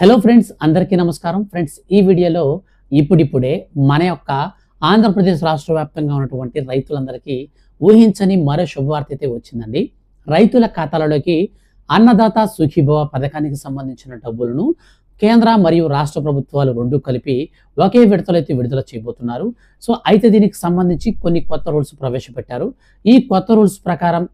Hello friends అందరికీ నమస్కారం. Friends ఈ వీడియోలో ఇప్పుడిప్పుడే మన యొక్క ఆంధ్రప్రదేశ్ రాష్ట్ర వ్యాప్తంగా ఉన్నటువంటి రైతులందరికీ ఊహించని మరో శుభవార్త అయితే వచ్చిందండి. రైతుల ఖాతాలలోకి అన్నదాత సుఖీభవ పథకానికి సంబంధించిన డబ్బులను కేంద్ర మరియు రాష్ట్ర ప్రభుత్వాలు రెండు కలిపి ఒకే విడతలో అయితే విడుదల చేయబోతున్నారు. సో అయితే దీనికి సంబంధించి కొన్ని కొత్త రూల్స్ ప్రవేశపెట్టారు. ఈ కొత్త రూల్స్ ప్రకారం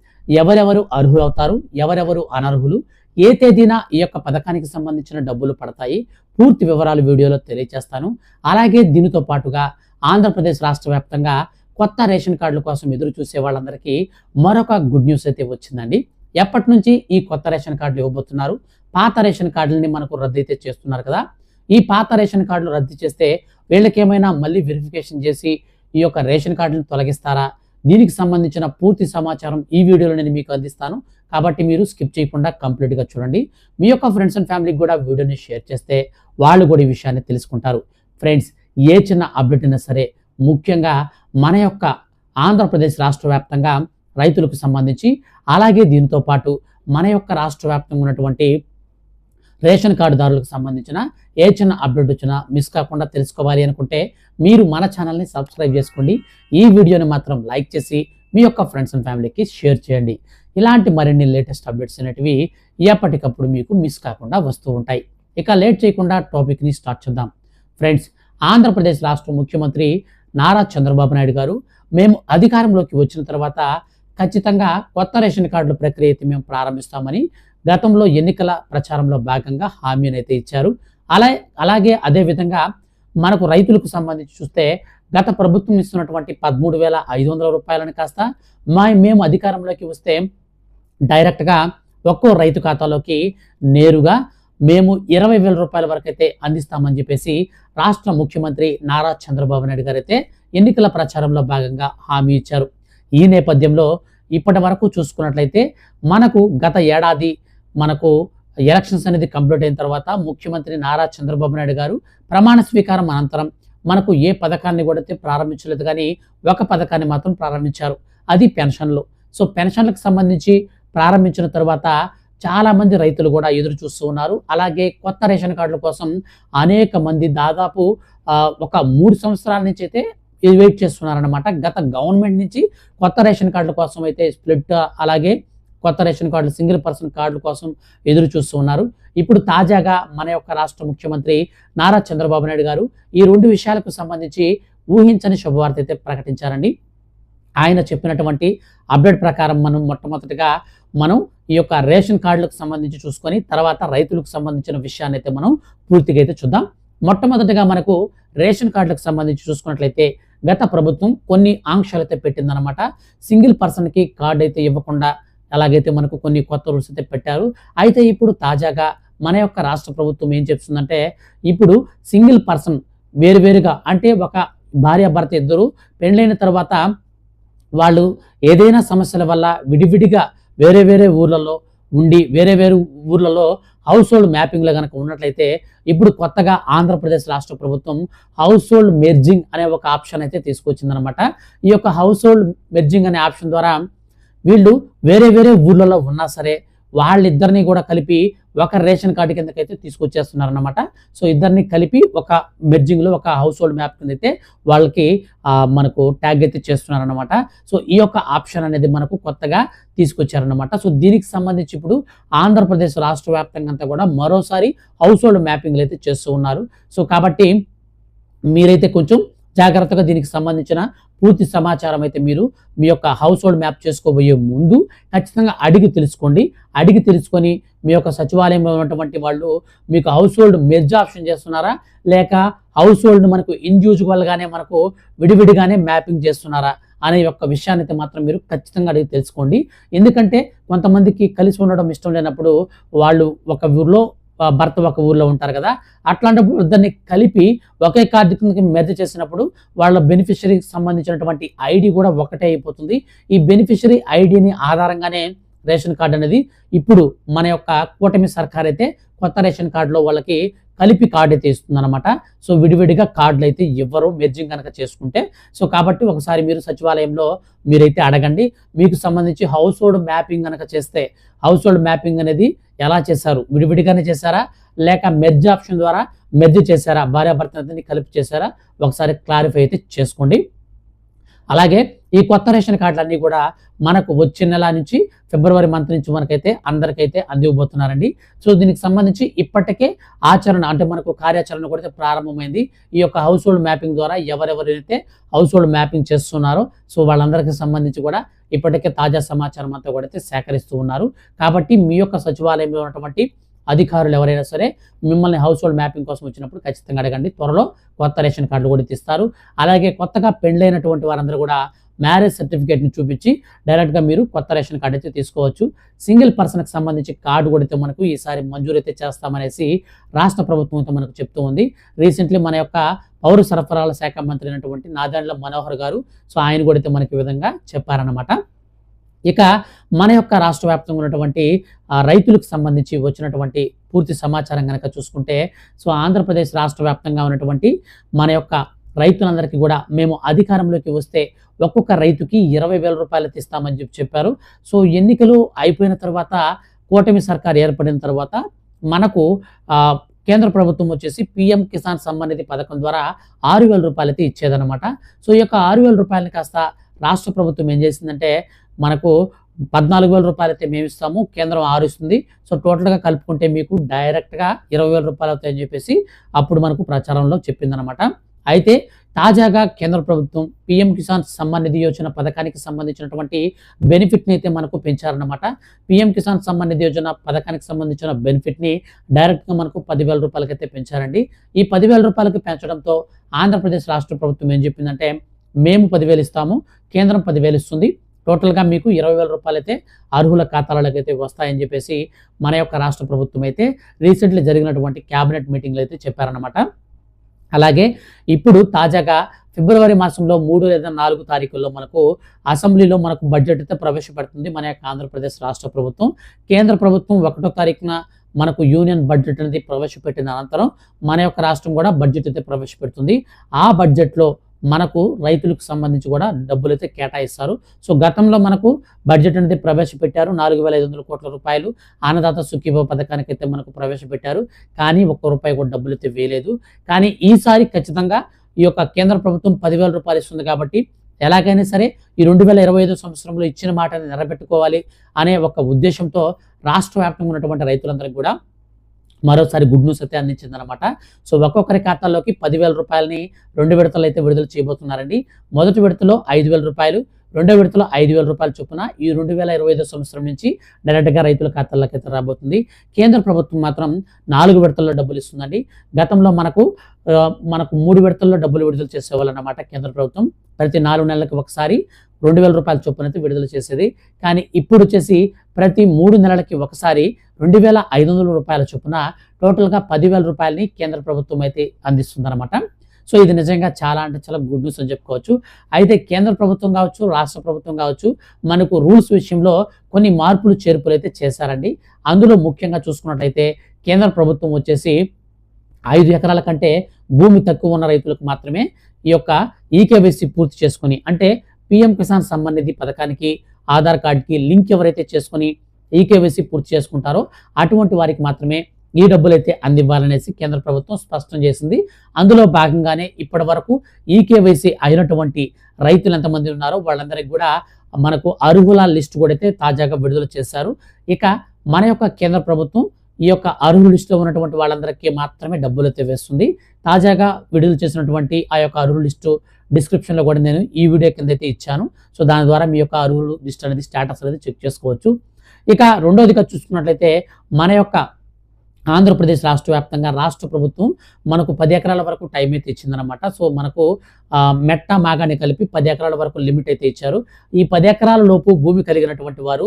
ఎవరెవరు అర్హులవుతారు? ఎవరెవరు అనర్హులు? ఏ తేదీన ఈ యొక్క పథకానికి సంబంధించిన డబ్బులు పడతాయి పూర్తి వివరాలు వీడియోలో తెలియజేస్తాను అలాగే దీనితో పాటుగా ఆంధ్రప్రదేశ్ రాష్ట్ర వ్యాప్తంగా కొత్త రేషన్ కార్డుల కోసం ఎదురు చూసే వాళ్ళందరికీ మరొక గుడ్ న్యూస్ అయితే వచ్చిందండి. ఎప్పటి నుంచి ఈ కొత్త రేషన్ కార్డులు ఇవ్వబోతున్నారు? పాత రేషన్ కార్డులని మనకు రద్దు అయితే చేస్తున్నారు కదా. ఈ పాత రేషన్ కార్డులు రద్దు చేస్తే వీళ్ళకి ఏమైనా మళ్ళీ వెరిఫికేషన్ చేసి ఈ యొక్క రేషన్ కార్డులను తొలగిస్తారా? దీనికి సంబంధించిన పూర్తి సమాచారం ఈ వీడియోలో నేను మీకు అందిస్తాను. కాబట్టి మీరు స్కిప్ చేయకుండా కంప్లీట్గా చూడండి. మీ యొక్క ఫ్రెండ్స్ అండ్ ఫ్యామిలీకి కూడా వీడియోని షేర్ చేస్తే వాళ్ళు కూడా ఈ విషయాన్ని తెలుసుకుంటారు. ఫ్రెండ్స్ ఏ చిన్న అప్డేట్ అయినా సరే ముఖ్యంగా మన యొక్క ఆంధ్రప్రదేశ్ రాష్ట్ర వ్యాప్తంగా రైతులకు సంబంధించి అలాగే దీనితో పాటు మన యొక్క రాష్ట్ర వ్యాప్తంగా ఉన్నటువంటి రేషన్ కార్డుదారులకు సంబంధించిన ఏ చిన్న అప్డేట్ వచ్చినా మిస్ కాకుండా తెలుసుకోవాలి అనుకుంటే మీరు మన ఛానల్ని సబ్స్క్రైబ్ చేసుకోండి. ఈ వీడియోని మాత్రం లైక్ చేసి మీ యొక్క ఫ్రెండ్స్ అండ్ ఫ్యామిలీకి షేర్ చేయండి. ఇలాంటి మరిన్ని లేటెస్ట్ అప్డేట్స్ అనేటివి ఎప్పటికప్పుడు మీకు మిస్ కాకుండా వస్తూ ఉంటాయి. ఇక లేట్ చేయకుండా టాపిక్ని స్టార్ట్ చేద్దాం. ఫ్రెండ్స్ ఆంధ్రప్రదేశ్ రాష్ట్ర ముఖ్యమంత్రి నారా చంద్రబాబు నాయుడు గారు మేము అధికారంలోకి వచ్చిన తర్వాత ఖచ్చితంగా కొత్త రేషన్ కార్డుల ప్రక్రియ అయితే మేము ప్రారంభిస్తామని గతంలో ఎన్నికల ప్రచారంలో భాగంగా హామీని అయితే ఇచ్చారు. అలా అలాగే అదేవిధంగా మనకు రైతులకు సంబంధించి చూస్తే గత ప్రభుత్వం ఇస్తున్నటువంటి పదమూడు వేల ఐదు వందల రూపాయలను కాస్త మా మేము అధికారంలోకి వస్తే డైరెక్ట్గా ఒక్కో రైతు ఖాతాలోకి నేరుగా మేము ఇరవై వేల రూపాయల వరకు అయితే అందిస్తామని చెప్పేసి రాష్ట్ర ముఖ్యమంత్రి నారా చంద్రబాబు నాయుడు గారు అయితే ఎన్నికల ప్రచారంలో భాగంగా హామీ ఇచ్చారు. ఈ నేపథ్యంలో ఇప్పటి వరకు చూసుకున్నట్లయితే మనకు గత ఏడాది మనకు ఎలక్షన్స్ అనేది కంప్లీట్ అయిన తర్వాత ముఖ్యమంత్రి నారా చంద్రబాబు నాయుడు గారు ప్రమాణ స్వీకారం అనంతరం మనకు ఏ పథకాన్ని కూడా అయితే ప్రారంభించలేదు కానీ ఒక పథకాన్ని మాత్రం ప్రారంభించారు. అది పెన్షన్లు. సో పెన్షన్లకు సంబంధించి ప్రారంభించిన తర్వాత చాలామంది రైతులు కూడా ఎదురు చూస్తూ ఉన్నారు. అలాగే కొత్త రేషన్ కార్డుల కోసం అనేక మంది దాదాపు ఒక మూడు సంవత్సరాల నుంచి అయితే వెయిట్ చేస్తున్నారనమాట గత గవర్నమెంట్ నుంచి కొత్త రేషన్ కార్డుల కోసం అయితే స్ప్లిట్ అలాగే కొత్త రేషన్ కార్డులు సింగిల్ పర్సన్ కార్డుల కోసం ఎదురు చూస్తూ ఉన్నారు. ఇప్పుడు తాజాగా మన యొక్క రాష్ట్ర ముఖ్యమంత్రి నారా చంద్రబాబు నాయుడు గారు ఈ రెండు విషయాలకు సంబంధించి ఊహించని శుభవార్త అయితే ప్రకటించారండి. ఆయన చెప్పినటువంటి అప్డేట్ ప్రకారం మనం మొట్టమొదటిగా మనం ఈ యొక్క రేషన్ కార్డులకు సంబంధించి చూసుకొని తర్వాత రైతులకు సంబంధించిన విషయాన్ని అయితే మనం పూర్తిగా అయితే చూద్దాం. మొట్టమొదటిగా మనకు రేషన్ కార్డులకు సంబంధించి చూసుకున్నట్లయితే గత ప్రభుత్వం కొన్ని ఆంక్షలు అయితే పెట్టిందనమాట సింగిల్ పర్సన్కి కార్డు అయితే ఇవ్వకుండా అలాగైతే మనకు కొన్ని కొత్త రూల్స్ అయితే పెట్టారు. అయితే ఇప్పుడు తాజాగా మన యొక్క రాష్ట్ర ప్రభుత్వం ఏం చెప్తుందంటే ఇప్పుడు సింగిల్ పర్సన్ వేరువేరుగా అంటే ఒక భార్య భర్త ఇద్దరు పెళ్ళైన తర్వాత వాళ్ళు ఏదైనా సమస్యల వల్ల విడివిడిగా వేరే వేరే ఊర్లలో ఉండి వేరే వేరే ఊర్లలో హౌస్ హోల్డ్ మ్యాపింగ్లో కనుక ఉన్నట్లయితే ఇప్పుడు కొత్తగా ఆంధ్రప్రదేశ్ రాష్ట్ర ప్రభుత్వం హౌస్ హోల్డ్ మెర్జింగ్ అనే ఒక ఆప్షన్ అయితే తీసుకొచ్చిందనమాట ఈ యొక్క హౌస్ హోల్డ్ మెర్జింగ్ అనే ఆప్షన్ ద్వారా వీళ్ళు వేరే వేరే ఊర్లలో ఉన్నా సరే వాళ్ళిద్దరిని కూడా కలిపి ఒక రేషన్ కార్డు కిందకైతే తీసుకొచ్చేస్తున్నారనమాట సో ఇద్దరిని కలిపి ఒక మెర్జింగ్లో ఒక హౌస్ హోల్డ్ మ్యాప్ కింద అయితే వాళ్ళకి మనకు ట్యాగ్ అయితే చేస్తున్నారనమాట సో ఈ యొక్క ఆప్షన్ అనేది మనకు కొత్తగా తీసుకొచ్చారన్నమాట. సో దీనికి సంబంధించి ఇప్పుడు ఆంధ్రప్రదేశ్ రాష్ట్ర వ్యాప్తంగా అంతా కూడా మరోసారి హౌస్ హోల్డ్ మ్యాపింగ్లు అయితే చేస్తూ ఉన్నారు. సో కాబట్టి మీరైతే కొంచెం జాగ్రత్తగా దీనికి సంబంధించిన పూర్తి సమాచారం అయితే మీరు మీ యొక్క హౌస్ హోల్డ్ మ్యాప్ చేసుకోబోయే ముందు ఖచ్చితంగా అడిగి తెలుసుకోండి. అడిగి తెలుసుకొని మీ యొక్క సచివాలయంలో ఉన్నటువంటి వాళ్ళు మీకు హౌస్ హోల్డ్ మెర్జ్ ఆప్షన్ చేస్తున్నారా? లేక హౌస్ హోల్డ్ మనకు ఇండివిజువల్గానే మనకు విడివిడిగానే మ్యాపింగ్ చేస్తున్నారా? అనే యొక్క విషయాన్ని అయితే మాత్రం మీరు ఖచ్చితంగా అడిగి తెలుసుకోండి. ఎందుకంటే కొంతమందికి కలిసి ఉండడం ఇష్టం లేనప్పుడు వాళ్ళు ఒక ఊర్లో భర్త ఒక ఊర్లో ఉంటారు కదా అట్లాంటప్పుడు ఇద్దరిని కలిపి ఒకే కార్డు కిందకి మెర్జ్ చేసినప్పుడు వాళ్ళ బెనిఫిషరీకి సంబంధించినటువంటి ఐడి కూడా ఒకటే అయిపోతుంది. ఈ బెనిఫిషరీ ఐడిని ఆధారంగానే రేషన్ కార్డు అనేది ఇప్పుడు మన యొక్క కూటమి సర్కార్ అయితే కొత్త రేషన్ కార్డులో వాళ్ళకి కలిపి కార్డు అయితే ఇస్తుందన్నమాట. సో విడివిడిగా కార్డులు అయితే ఇవ్వరు మెర్జింగ్ కనుక చేసుకుంటే సో కాబట్టి ఒకసారి మీరు సచివాలయంలో మీరైతే అడగండి. మీకు సంబంధించి హౌస్ హోల్డ్ మ్యాపింగ్ కనుక చేస్తే హౌస్ హోల్డ్ మ్యాపింగ్ అనేది ఎలా చేశారు? విడివిడిగానే చేశారా? లేక మెర్జ్ ఆప్షన్ ద్వారా మెర్జ్ చేశారా? భార్యాభర్తని కలిపి చేశారా? ఒకసారి క్లారిఫై అయితే చేసుకోండి. అలాగే ఈ కొత్త రేషన్ కార్డులన్నీ కూడా మనకు వచ్చే నెల నుంచి ఫిబ్రవరి మంత్ నుంచి మనకైతే అందరికైతే అందివబోతున్నారండి సో దీనికి సంబంధించి ఇప్పటికే ఆచరణ అంటే మనకు కార్యాచరణ కూడా ప్రారంభమైంది. ఈ యొక్క హౌస్ హోల్డ్ మ్యాపింగ్ ద్వారా ఎవరెవరైతే హౌస్ హోల్డ్ మ్యాపింగ్ చేస్తున్నారో సో వాళ్ళందరికీ సంబంధించి కూడా ఇప్పటికే తాజా సమాచారం అంతా కూడా అయితే సేకరిస్తూ ఉన్నారు. కాబట్టి మీ యొక్క సచివాలయంలో ఉన్నటువంటి అధికారులు ఎవరైనా సరే మిమ్మల్ని హౌస్ హోల్డ్ మ్యాపింగ్ కోసం వచ్చినప్పుడు ఖచ్చితంగా అడగండి. త్వరలో కొత్త రేషన్ కార్డులు కూడా తీస్తారు. అలాగే కొత్తగా పెళ్ళైనటువంటి వారందరూ కూడా మ్యారేజ్ సర్టిఫికేట్ని చూపించి డైరెక్ట్గా మీరు కొత్త రేషన్ కార్డు అయితే తీసుకోవచ్చు. సింగిల్ పర్సన్కి సంబంధించి కార్డు కూడా అయితే మనకు ఈసారి మంజూరు అయితే చేస్తామనేసి రాష్ట్ర ప్రభుత్వం అయితే మనకు చెప్తూ ఉంది. రీసెంట్లీ మన యొక్క పౌర సరఫరాల శాఖ మంత్రి అయినటువంటి నాదాండ్ల మనోహర్ గారు సో ఆయన కూడా అయితే మనకి విధంగా చెప్పారనమాట ఇక మన యొక్క రాష్ట్ర వ్యాప్తంగా ఉన్నటువంటి రైతులకు సంబంధించి వచ్చినటువంటి పూర్తి సమాచారం కనుక చూసుకుంటే సో ఆంధ్రప్రదేశ్ రాష్ట్ర వ్యాప్తంగా ఉన్నటువంటి మన యొక్క రైతులందరికీ కూడా మేము అధికారంలోకి వస్తే ఒక్కొక్క రైతుకి ఇరవై వేల రూపాయలు ఇస్తామని చెప్పి చెప్పారు. సో ఎన్నికలు అయిపోయిన తర్వాత కూటమి సర్కార్ ఏర్పడిన తర్వాత మనకు కేంద్ర ప్రభుత్వం వచ్చేసి పిఎం కిసాన్ సంబంధిత పథకం ద్వారా ఆరు వేల రూపాయలైతే ఇచ్చేదనమాట సో ఈ యొక్క ఆరు వేల రూపాయలని కాస్త రాష్ట్ర ప్రభుత్వం ఏం చేసిందంటే మనకు పద్నాలుగు వేల రూపాయలు అయితే మేము ఇస్తాము కేంద్రం ఆరు ఇస్తుంది. సో టోటల్గా కలుపుకుంటే మీకు డైరెక్ట్గా ఇరవై వేల రూపాయలు అవుతాయని చెప్పేసి అప్పుడు మనకు ప్రచారంలో చెప్పిందనమాట అయితే తాజాగా కేంద్ర ప్రభుత్వం పిఎం కిసాన్ సమ్మాన్ నిధి యోజన పథకానికి సంబంధించినటువంటి బెనిఫిట్ని అయితే మనకు పెంచారనమాట పిఎం కిసాన్ సమ్మాన్ నిధి యోజన పథకానికి సంబంధించిన బెనిఫిట్ని డైరెక్ట్గా మనకు పదివేల రూపాయలకైతే పెంచారండి. ఈ పదివేల రూపాయలకి పెంచడంతో ఆంధ్రప్రదేశ్ రాష్ట్ర ప్రభుత్వం ఏం చెప్పిందంటే మేము పదివేలు ఇస్తాము కేంద్రం పదివేలు ఇస్తుంది. టోటల్గా మీకు ఇరవై వేల రూపాయలు అయితే అర్హుల ఖాతాలకు అయితే వస్తాయని చెప్పేసి మన యొక్క రాష్ట్ర ప్రభుత్వం అయితే రీసెంట్లీ జరిగినటువంటి క్యాబినెట్ మీటింగ్లో అయితే చెప్పారనమాట అలాగే ఇప్పుడు తాజాగా ఫిబ్రవరి మాసంలో మూడు లేదా నాలుగు తారీఖుల్లో మనకు అసెంబ్లీలో మనకు బడ్జెట్ అయితే ప్రవేశపెడుతుంది. మన యొక్క ఆంధ్రప్రదేశ్ రాష్ట్ర ప్రభుత్వం. కేంద్ర ప్రభుత్వం ఒకటో తారీఖున మనకు యూనియన్ బడ్జెట్ అనేది ప్రవేశపెట్టిన అనంతరం మన యొక్క రాష్ట్రం కూడా బడ్జెట్ అయితే ప్రవేశపెడుతుంది. ఆ బడ్జెట్లో మనకు రైతులకు సంబంధించి కూడా డబ్బులు అయితే కేటాయిస్తారు. సో గతంలో మనకు బడ్జెట్ అనేది ప్రవేశపెట్టారు. నాలుగు వేల ఐదు వందల కోట్ల రూపాయలు అన్నదాత సుఖీభవ పథకానికి అయితే మనకు ప్రవేశపెట్టారు. కానీ ఒక్క రూపాయి కూడా డబ్బులు అయితే వేయలేదు. కానీ ఈసారి ఖచ్చితంగా ఈ యొక్క కేంద్ర ప్రభుత్వం పదివేల రూపాయలు ఇస్తుంది కాబట్టి ఎలాగైనా సరే ఈ రెండు వేల ఇరవై ఐదు సంవత్సరంలో ఇచ్చిన మాటని నిలబెట్టుకోవాలి అనే ఒక ఉద్దేశంతో రాష్ట్ర వ్యాప్తంగా ఉన్నటువంటి రైతులందరికీ కూడా మరోసారి గుడ్ న్యూస్ అయితే అందించిందనమాట సో ఒక్కొక్కరి ఖాతాలోకి పదివేల రూపాయలని రెండు విడతలు అయితే విడుదల చేయబోతున్నారండి. మొదటి విడతలో ఐదు వేల రూపాయలు రెండో విడతలో ఐదు వేల రూపాయల చొప్పున ఈ రెండు వేల ఇరవై ఐదో సంవత్సరం నుంచి డైరెక్ట్గా రైతుల ఖాతాల్లోకి రాబోతుంది. కేంద్ర ప్రభుత్వం మాత్రం నాలుగు విడతల్లో డబ్బులు ఇస్తుందండి. గతంలో మనకు మనకు మూడు విడతల్లో డబ్బులు విడుదల చేసేవాళ్ళన్నమాట కేంద్ర ప్రభుత్వం. ప్రతి నాలుగు నెలలకు ఒకసారి రెండు వేల రూపాయల చొప్పున అయితే విడుదల చేసేది. కానీ ఇప్పుడు వచ్చేసి ప్రతి మూడు నెలలకి ఒకసారి రెండు వేల ఐదు వందల రూపాయల చొప్పున టోటల్గా పదివేల రూపాయలని కేంద్ర ప్రభుత్వం అయితే అందిస్తుందన్నమాట. సో ఇది నిజంగా చాలా అంటే చాలా గుడ్ న్యూస్ అని చెప్పుకోవచ్చు. అయితే కేంద్ర ప్రభుత్వం కావచ్చు రాష్ట్ర ప్రభుత్వం కావచ్చు మనకు రూల్స్ విషయంలో కొన్ని మార్పులు చేర్పులు అయితే చేశారండి. అందులో ముఖ్యంగా చూసుకున్నట్లయితే కేంద్ర ప్రభుత్వం వచ్చేసి ఐదు ఎకరాల కంటే భూమి తక్కువ ఉన్న రైతులకు మాత్రమే ఈ యొక్క ఈకేబీసీ పూర్తి చేసుకొని అంటే పిఎం కిసాన్ సమ్మాన్ నిధి పథకానికి ఆధార్ కార్డ్కి లింక్ ఎవరైతే చేసుకొని ఈకేబీసీ పూర్తి చేసుకుంటారో అటువంటి వారికి మాత్రమే ఈ డబ్బులైతే అందివ్వాలనేసి కేంద్ర ప్రభుత్వం స్పష్టం చేసింది. అందులో భాగంగానే ఇప్పటి వరకు ఈకేవైసీ అయినటువంటి రైతులు ఎంతమంది ఉన్నారో వాళ్ళందరికీ కూడా మనకు అర్హుల లిస్ట్ కూడా అయితే తాజాగా విడుదల చేశారు. ఇక మన యొక్క కేంద్ర ప్రభుత్వం ఈ యొక్క అర్హుల లిస్టులో ఉన్నటువంటి వాళ్ళందరికీ మాత్రమే డబ్బులు అయితే వేస్తుంది. తాజాగా విడుదల చేసినటువంటి ఆ యొక్క అర్హుల లిస్టు డిస్క్రిప్షన్లో కూడా నేను ఈ వీడియో కింద అయితే ఇచ్చాను. సో దాని ద్వారా మీ యొక్క అర్హులు లిస్ట్ అనేది స్టేటస్ అనేది చెక్ చేసుకోవచ్చు. ఇక రెండోదిగా చూసుకున్నట్లయితే మన యొక్క ఆంధ్రప్రదేశ్ రాష్ట్ర వ్యాప్తంగా రాష్ట్ర ప్రభుత్వం మనకు పది ఎకరాల వరకు టైం అయితే ఇచ్చిందనమాట సో మనకు మెట్ట మాగాని కలిపి పది ఎకరాల వరకు లిమిట్ అయితే ఇచ్చారు ఈ పది ఎకరాల లోపు భూమి కలిగినటువంటి వారు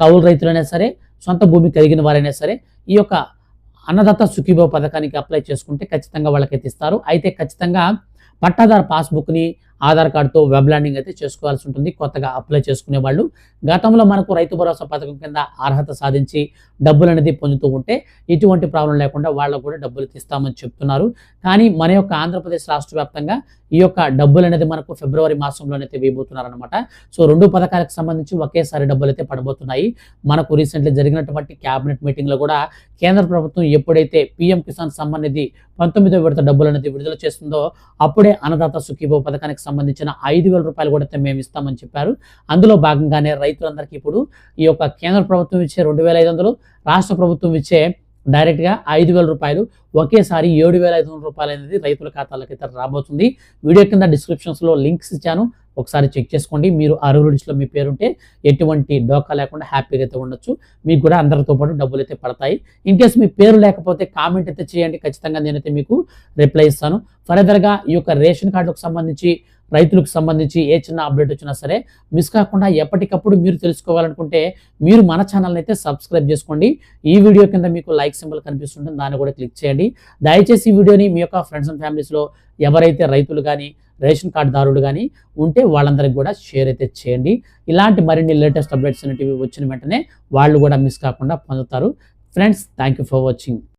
కౌలు రైతులైనా సరే సొంత భూమి కలిగిన వారైనా సరే ఈ యొక్క అన్నదాత సుఖీభో పథకానికి అప్లై చేసుకుంటే ఖచ్చితంగా వాళ్ళకైతే ఇస్తారు. అయితే ఖచ్చితంగా పట్టాదారు పాస్బుక్ని ఆధార్ కార్డుతో వెబ్ ల్యాండింగ్ అయితే చేసుకోవాల్సి ఉంటుంది. కొత్తగా అప్లై చేసుకునే వాళ్ళు గతంలో మనకు రైతు భరోసా పథకం కింద అర్హత సాధించి డబ్బులు అనేది పొందుతూ ఉంటే ఎటువంటి ప్రాబ్లం లేకుండా వాళ్ళకు కూడా డబ్బులు తీస్తామని చెప్తున్నారు. కానీ మన యొక్క ఆంధ్రప్రదేశ్ రాష్ట్ర వ్యాప్తంగా ఈ యొక్క డబ్బులు అనేది మనకు ఫిబ్రవరి మాసంలోనైతే వేయబోతున్నారనమాట సో రెండు పథకాలకు సంబంధించి ఒకేసారి డబ్బులు అయితే పడబోతున్నాయి. మనకు రీసెంట్లీ జరిగినటువంటి క్యాబినెట్ మీటింగ్లో కూడా కేంద్ర ప్రభుత్వం ఎప్పుడైతే పీఎం కిసాన్ సమ్మాన్ నిధి పంతొమ్మిదో విడత డబ్బులు అనేది విడుదల చేస్తుందో అప్పుడే అన్నదాత సుఖీభో పథకానికి సంబంధించిన ఐదు వేల రూపాయలు కూడా మేము ఇస్తామని చెప్పారు. అందులో భాగంగానే రైతులందరికీ ఇప్పుడు ఈ యొక్క కేంద్ర ప్రభుత్వం ఇచ్చే రెండు వేల ఐదు వందలు రాష్ట్ర ప్రభుత్వం ఇచ్చే డైరెక్ట్గా ఐదు వేల రూపాయలు ఒకేసారి ఏడు వేల ఐదు వందల రూపాయలు అనేది రైతుల ఖాతాలకు అయితే రాబోతుంది. వీడియో కింద డిస్క్రిప్షన్స్లో లింక్స్ ఇచ్చాను. ఒకసారి చెక్ చేసుకోండి. మీరు అర్హుల లిస్టులో మీ పేరుంటే ఎటువంటి డోకా లేకుండా హ్యాపీగా అయితే ఉండొచ్చు. మీకు కూడా అందరితో పాటు డబ్బులు అయితే పడతాయి. ఇన్ కేస్ మీ పేరు లేకపోతే కామెంట్ అయితే చేయండి. ఖచ్చితంగా నేనైతే మీకు రిప్లై ఇస్తాను. ఫర్దర్గా ఈ యొక్క రేషన్ కార్డుకు సంబంధించి రైతులకు సంబంధించి ఏ చిన్న అప్డేట్ వచ్చినా సరే మిస్ కాకుండా ఎప్పటికప్పుడు మీరు తెలుసుకోవాలనుకుంటే మీరు మన ఛానల్ని అయితే సబ్స్క్రైబ్ చేసుకోండి. ఈ వీడియో కింద మీకు లైక్ సింబల్ కనిపిస్తుంటుంది. దాన్ని కూడా క్లిక్ చేయండి. దయచేసి ఈ వీడియోని మీ యొక్క ఫ్రెండ్స్ అండ్ ఫ్యామిలీస్లో ఎవరైతే రైతులు కానీ రేషన్ కార్డుదారులు కానీ ఉంటే వాళ్ళందరికీ కూడా షేర్ అయితే చేయండి. ఇలాంటి మరిన్ని లేటెస్ట్ అప్డేట్స్ అనేటివి వచ్చిన వెంటనే వాళ్ళు కూడా మిస్ కాకుండా పొందుతారు. Friends thank you for watching